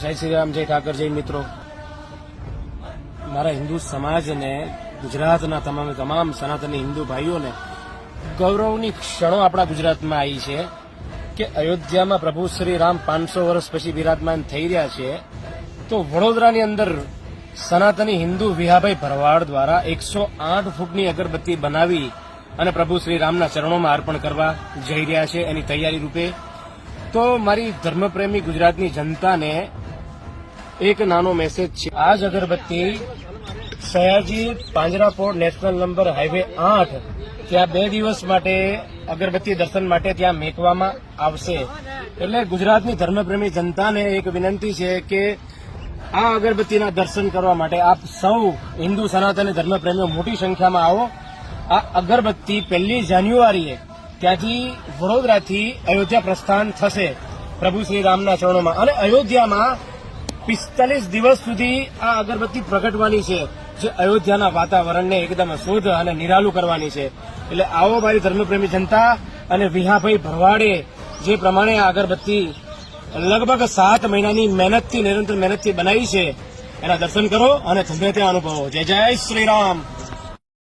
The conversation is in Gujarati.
જય શ્રી રામ, જય ઠાકર, જય મિત્રો. મારા હિન્દુ સમાજને, ગુજરાતના તમામે તમામ સનાતની હિન્દુ ભાઈઓને ગૌરવની ક્ષણો આપણા ગુજરાતમાં આવી છે કે અયોધ્યામાં પ્રભુ શ્રી રામ પાંચસો વર્ષ પછી બિરાજમાન થઈ રહ્યા છે, તો વડોદરાની અંદર સનાતની હિન્દુ વિહાભાઈ ભરવાડ દ્વારા એકસો આઠ ફૂટની અગરબત્તી બનાવી અને પ્રભુ શ્રી રામના ચરણોમાં અર્પણ કરવા જઈ રહ્યા છે એની તૈયારી રૂપે. તો મારી ધર્મપ્રેમી ગુજરાતની જનતાને એક નાનો મેસેજ છે. આ જ અગરબત્તી Sayaji Panjrapol national number highway આઠ, ત્યાં બે દિવસ માટે અગરબત્તી દર્શન માટે ત્યાં મેકવામાં આવશે. એટલે ગુજરાતની ધર્મપ્રેમી જનતાને એક વિનંતી છે કે આ અગરબત્તીના દર્શન કરવા માટે આપ સૌ હિન્દુ સનાતન ધર્મપ્રેમીઓ મોટી સંખ્યામાં આવો. આ અગરબત્તી પહેલી જાન્યુઆરીએ ત્યાંથી વડોદરાથી અયોધ્યા પ્રસ્થાન થશે. પ્રભુ શ્રી રામના ચરણોમાં. અને અયોધ્યામાં પિસ્તાલીસ દિવસ સુધી આ અગરબત્તી પ્રગટવાની છે, જે અયોધ્યાના વાતાવરણને એકદમ શુદ્ધ અને નિરાલું કરવાની છે. એટલે આવો મારી ધર્મપ્રેમી જનતા અને વિહાભાઈ ભરવાડે જે પ્રમાણે આ અગરબત્તી લગભગ સાત મહિનાની મહેનતથી, નિરંતર મહેનતથી બનાવી છે, એના દર્શન કરો અને તમે ત્યાં અનુભવો. જય જય શ્રી રામ.